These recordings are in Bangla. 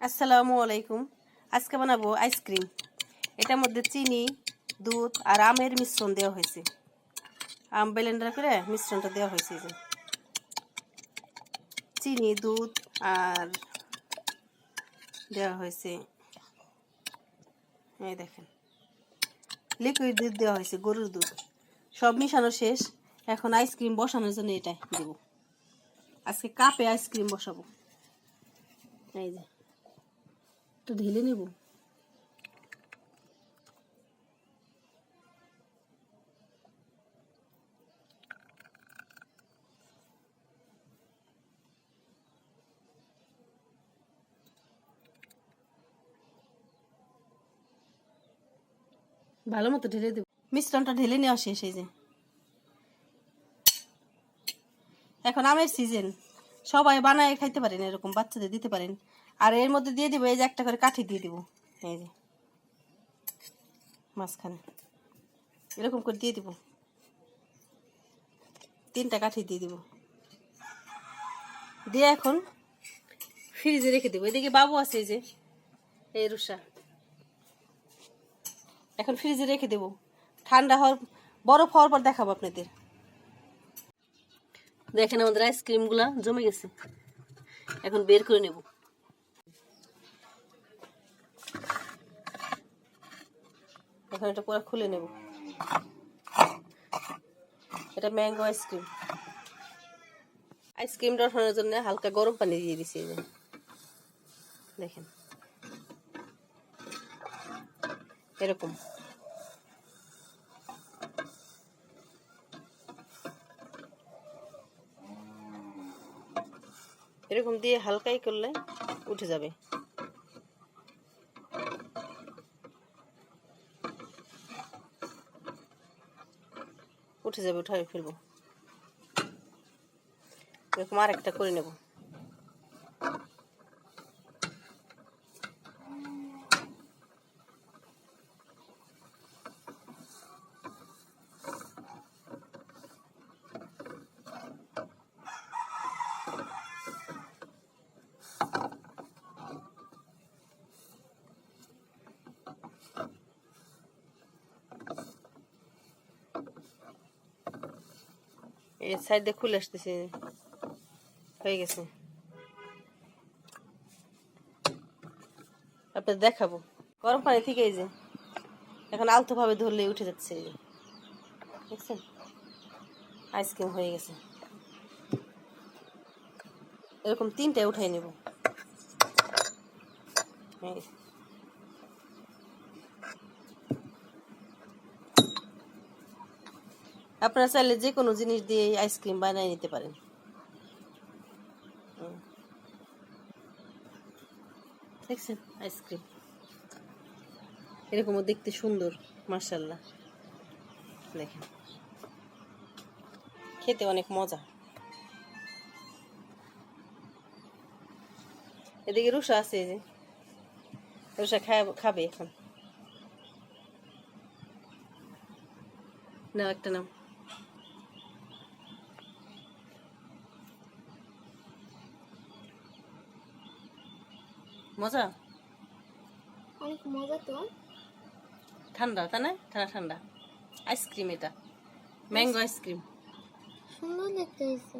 আসসালামু আলাইকুম। আজকে বানাবো আইসক্রিম এটার মধ্যে চিনি, দুধ আর আমের মিশ্রণ দেওয়া হয়েছে। আম ব্লেন্ডার করে মিশ্রণটা দেওয়া হয়েছে যে। চিনি, দুধ আর দেওয়া হয়েছে। এই দেখেন। লিকুইড দুধ দেওয়া হয়েছে, গরুর দুধ। সব মিশানো শেষ। এখন আইসক্রিম বসানোর জন্য এটা দেব। আজকে কাপে আইসক্রিম বসাবো। এই যে। একটু ঢেলে নেব। ভালো মতো ঢেলে দেব। মিশ্রণটা ঢেলে নেওয়া শেষ এই যে। এখন আমের সিজন সবাই বানায় খাইতে পারেন এরকম, বাচ্চাদের দিতে পারেন। আর এর মধ্যে দিয়ে দিব, এই যে একটা করে কাঠি দিয়ে দিব। এই যে, মাঝখানে। এরকম করে দিয়ে দিব। তিনটা কাঠি দিয়ে দিব। দিয়ে এখন ফ্রিজে রেখে দেবো। এদিকে বাবু আছে, এই যে, এই রুষা এখন ফ্রিজে রেখে দেবো। ঠান্ডা হওয়ার, বরফ হওয়ার পর দেখাবো আপনাদের। দেখেন আমাদের আইসক্রিমগুলা জমে গেছে। এখন বের করে নেব। এখন এটা পুরো খুলে নেব। এটা ম্যাঙ্গো আইসক্রিম আইসক্রিমটা ওঠানোর জন্য হালকা গরম পানি দিয়ে দিছি। দেখেন। এরকম। এরকম দিয়ে হালকাই করলে উঠে যাবে। উঠে যাবে উঠে ফেলব। এরকম আর একটা করে নেব। এই সাইড খুলে আসতেছে। হয়ে গেছে। আপনার দেখাবো। গরম পানি থেকে যে, এখন আলতো ভাবে ধরলে উঠে যাচ্ছে এই যে। দেখছেন? আইসক্রিম হয়ে গেছে। এরকম তিনটায় উঠাই নেব। এই। আপনারা চাইলে যে কোনো জিনিস দিয়ে আইসক্রিম বানিয়ে নিতে পারেন। দেখছেন? আইসক্রিম এরকমও দেখতে সুন্দর মার্শাল্লাহ দেখেন। খেতে অনেক মজা। এদিকে রুষা আছে যে। রুষা খাবে খাবে এখন। নাও একটা নাও। মজা? অনেক মজা তো। ঠান্ডা তাই না? ঠান্ডা ঠান্ডা। আইসক্রিম এটা। Mango ice cream. সুন্দর দেখতে হয়েছে।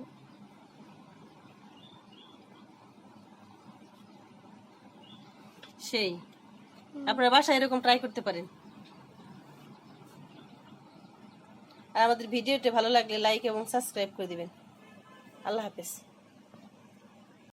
সেই। আপনারা বাসায় এরকম ট্রাই করতে পারেন। আর আমাদের ভিডিওটি ভালো লাগলে লাইক এবং সাবস্ক্রাইব করে দিবেন। আল্লাহ হাফেজ।